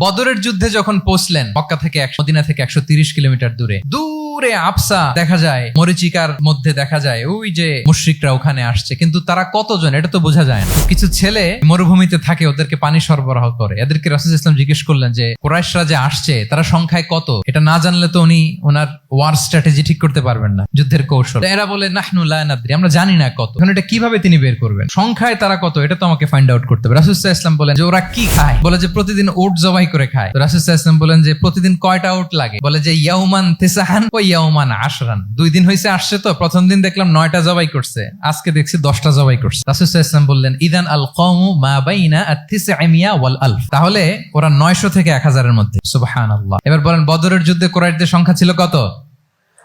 বদরের যুদ্ধে যখন পৌঁছলেন মক্কা থেকে একশো দিনা থেকে একশো কিলোমিটার দূরে দূরে আফসা দেখা যায়, মরিচিকার মধ্যে দেখা যায়, ওই যে মুশ্রিকরা ওখানে আসছে। কিন্তু তারা কতজন, এটা তো বোঝা যায় না। কিছু ছেলে মরুভূমিতে থাকে, ওদেরকে পানি সরবরাহ করে। এদেরকে রাসুল ইসলাম জিজ্ঞেস করলেন যে, কোরাইশরা যে আসছে, তারা সংখ্যায় কত? এটা না জানলে তো উনি ওনার ওয়ার স্ট্র্যাটেজি ঠিক করতে পারবেন না, যুদ্ধের কৌশল। এরা বলে, নাহনু লা আমরা জানি না কত। এখন এটা কীভাবে তিনি বের করবেন? সংখ্যায় তারা কত? এটা তো আমাকে ফাইন্ড আউট করতে হবে। রাসুল ইসলাম বলেন যে, ওরা কি খায়? বলে যে, প্রতিদিন ওট জবাই করে খায়। রাসুল ইসলাম বলেন যে, প্রতিদিন কয়টা ওট লাগে? বলে যে, ইয়াউমান তেসাহান ও ইয়াউমান আশরান। দুই দিন হয়েছে আসছে তো, প্রথম দিন দেখলাম নয়টা জবাই করছে, আজকে দেখছি দশটা জবাই করছে। রাসুল ইসলাম বললেন, ইদান আল কমু মা বাইনা আতিসা ওয়াল আলফ তাহলে ওরা নয়শো থেকে এক হাজারের মধ্যে। সুবহানাল্লাহ। এবার বলেন, বদরের যুদ্ধে কোরাইটদের সংখ্যা ছিল কত?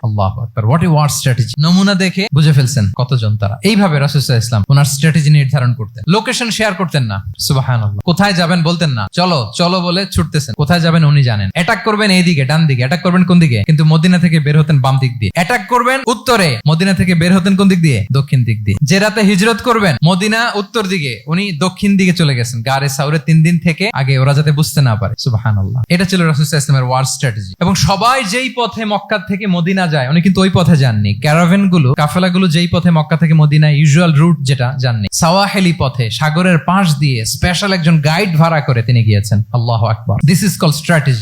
আল্লাহ আকবার। হোয়াট ইউ ওয়ার স্ট্র্যাটেজি নমুনা দেখে বুঝে ফেলছেন কতজন তারা। এইভাবে ইসলাম ওনার স্ট্র্যাটেজি নির্ধারণ করতেন। লোকেশন শেয়ার করতেন না। সুবাহান কোথায় যাবেন বলতেন না। চলো চলো বলে ছুটতেছেন। কোথায় যাবেন উনি জানেন। অ্যাটাক করবেন ডান দিকে অ্যাটাক করবেন কোন দিকে? কিন্তু মদিনা থেকে বের হতেন বাম দিক দিয়ে। অ্যাটাক করবেন উত্তরে। মদিনা থেকে বের হতেন কোন দিক দিয়ে? দক্ষিণ দিক দিয়ে। যে রাতে হিজরত করবেন, মদিনা উত্তর দিকে। উনি দক্ষিণ দিকে চলে গেছেন। গারে সাউরে তিন দিন থেকে আগে ওরা যাতে বুঝতে না পারে। সুবাহান এটা ছিল রাসুসাহ ইসলামের ওয়ার স্ট্র্যাটেজি এবং সবাই যেই পথে মক্কা থেকে মদিনা যায়, উনি কিন্তু ওই পথে যাননি। ক্যারাভেনগুলো কাফেলা গুলো যেই পথে মক্কা থেকে মদিনা ইউজুয়াল রুট যেটা, যাননি। সাওয়াহেলি পথে, সাগরের পাশ দিয়ে স্পেশাল একজন গাইড ভাড়া করে তিনি গিয়েছেন। আল্লাহ আকবর। This is call strategy